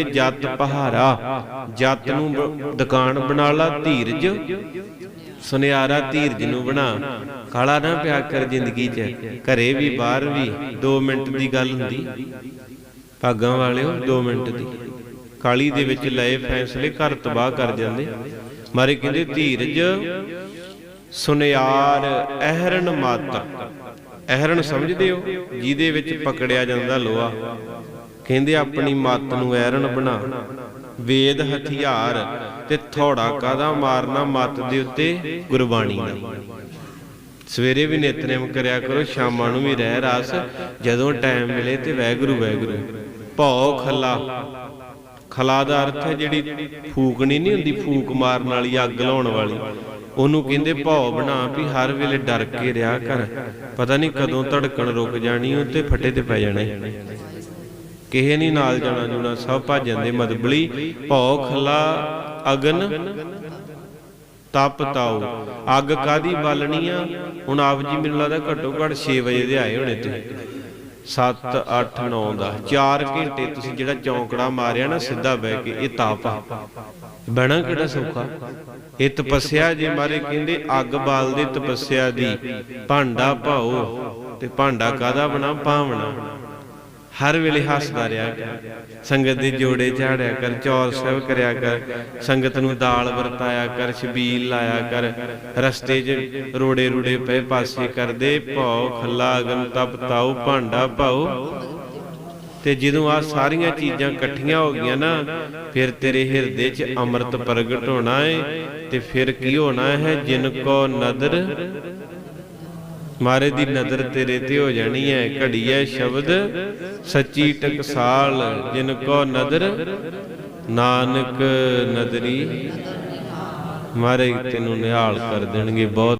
ਜਤ ਪਹਾਰਾ ਜਤ ਨੂੰ ਦੁਕਾਨ ਬਣਾ ਲਾ ਧੀਰਜ, ਸੁਨਿਆਰਾ ਧੀਰਜ ਨੂੰ ਬਣਾ। ਕਾਲਾ ਨਾ ਪਿਆ ਕਰ ਜ਼ਿੰਦਗੀ 'ਚ, ਘਰੇ ਵੀ ਬਾਹਰ ਵੀ 2 ਮਿੰਟ ਦੀ ਗੱਲ ਹੁੰਦੀ। ਭਾਗਾਂ ਵਾਲਿਓ 2 ਮਿੰਟ ਦੀ। ਕਾਲੀ ਦੇ ਵਿੱਚ ਲਏ ਫੈਸਲੇ ਘਰ ਤਬਾਹ ਕਰ ਜਾਂਦੇ। ਮਾਰੇ ਕਹਿੰਦੇ, ਧੀਰਜ, ਸੁਨਿਆਰ ਅਹਰਨ ਮਾਤਾ। ਅਹਰਨ ਸਮਝਦੇ ਹੋ? ਜਿਹਦੇ ਵਿੱਚ ਪਕੜਿਆ ਜਾਂਦਾ ਲੋਹਾ। ਕਹਿੰਦੇ ਆਪਣੀ ਮੱਤ ਨੂੰ ਐਰਨ ਬਣਾ। ਵੇਦ ਹਥਿਆਰ ਤੇ ਥੋੜਾ ਕਾਦਾ ਮਾਰਨਾ ਮੱਤ ਦੇ ਉੱਤੇ ਗੁਰਬਾਣੀ ਦਾ। ਸਵੇਰੇ ਵੀ ਨਿਤਨੇਮ ਕਰਿਆ ਕਰੋ ਸ਼ਾਮਾਂ ਨੂੰ ਵੀ ਰਹਿ ਰਾਸ ਜਦੋਂ ਟਾਈਮ ਮਿਲੇ ਤੇ ਵੈਗੁਰੂ ਵੈਗੁਰੂ। ਭਉ ਖਲਾ। ਖਲਾ। ਦਾ ਅਰਥ ਹੈ ਜਿਹੜੀ ਫੂਕਣੀ ਨਹੀਂ ਹੁੰਦੀ ਫੂਕ ਮਾਰਨ ਵਾਲੀ ਅੱਗ ਲਾਉਣ ਵਾਲੀ। ਉਹਨੂੰ ਕਹਿੰਦੇ ਭਉ ਬਣਾ ਵੀ ਹਰ ਵੇਲੇ ਡਰ ਕੇ ਰਿਹਾ ਕਰ। ਪਤਾ ਨਹੀਂ ਕਦੋਂ ਧੜਕਣ ਰੁਕ ਜਾਣੀ ਉਹ ਤੇ ਫੱਟੇ ਤੇ ਪੈ ਜਾਣਾ। ਈ। ਕਿਸੇ ਨਹੀਂ ਨਾਲ ਜਾਣਾ ਜੁਣਾ, ਸਭ ਭੱਜ ਜਾਂਦੇ ਮਦਬਲੀ ਭਉ ਖਲਾ, ਅਗਨ, ਤਪ, ਤਾਉ। ਅੱਗ ਕਾਦੀ ਬਾਲਣੀ ਆ? ਹੁਣ ਆਪ ਜੀ ਮੈਨੂੰ ਲੱਗਦਾ ਘੱਟੋ ਘੱਟ 6 ਵਜੇ ਦੇ ਆਏ ਹੋਣੇ ਤੇ 7 8 9 ਦਾ 4 ਘੰਟੇ ਤੁਸੀਂ ਜਿਹੜਾ ਚੌਂਕੜਾ ਮਾਰਿਆ ਨਾ ਸਿੱਧਾ ਬਹਿ ਕੇ, ਇਹ ਤਾਪ ਆ। ਬਣਾ ਕਿਹੜਾ ਸੌਖਾ? ਇਹ ਤਪੱਸਿਆ ਜੇ ਮਾਰੇ ਕਹਿੰਦੇ ਅੱਗ ਬਾਲਦੇ ਤਪੱਸਿਆ ਦੀ। ਭਾਂਡਾ ਭਾਓ ਤੇ ਭਾਂਡਾ ਕਾਦਾ ਬਣਾ? ਭਾਵਨਾ ਹਰ ਵੇਲੇ ਹੱਸਦਾ ਰਿਹਾ ਕਰ। ਸੰਗਤ ਦੇ ਜੋੜੇ ਝਾੜਿਆ ਕਰ ਚੌਰ ਸਾਹਿਬ ਕਰਿਆ ਕਰ। ਸੰਗਤ ਨੂੰ ਦਾਲ ਵਰਤਾਇਆ ਕਰ, ਛਬੀਲ ਲਾਇਆ ਕਰ। ਰਸਤੇ 'ਚ ਰੋੜੇ ਰੂੜੇ ਪਏ, ਪਾਸੇ ਕਰਦੇ ਭਉ ਖੱਲਾ ਅਗਨ ਤਪ ਤਾਉ ਭਾਂਡਾ ਭਾਉ ਤੇ ਜਦੋਂ ਆ ਸਾਰੀਆਂ ਚੀਜ਼ਾਂ ਇਕੱਠੀਆਂ ਹੋ ਗਈਆਂ ਨਾ, ਫਿਰ ਤੇਰੇ ਹਿਰਦੇ 'ਚ ਅੰਮ੍ਰਿਤ ਪ੍ਰਗਟ ਹੋਣਾ ਏ। ਤੇ ਫਿਰ ਕੀ ਹੋਣਾ ਹੈ? ਜਿਨ ਕੋ ਨਦਰ ਮਾਰੇ ਦੀ ਨਜ਼ਰ ਤੇਰੇ ਤੇ ਹੋ ਜਾਣੀ ਹੈ। ਘੜੀਐ ਸ਼ਬਦ ਸੱਚੀ ਟਕਸਾਲ, ਜਿਨ ਕੋ ਨਦਰ ਨਾਨਕ ਨਦਰੀ। ਮਾਰੇ ਤੈਨੂੰ ਨਿਹਾਲ ਕਰ ਦੇਣਗੇ ਬਹੁਤ।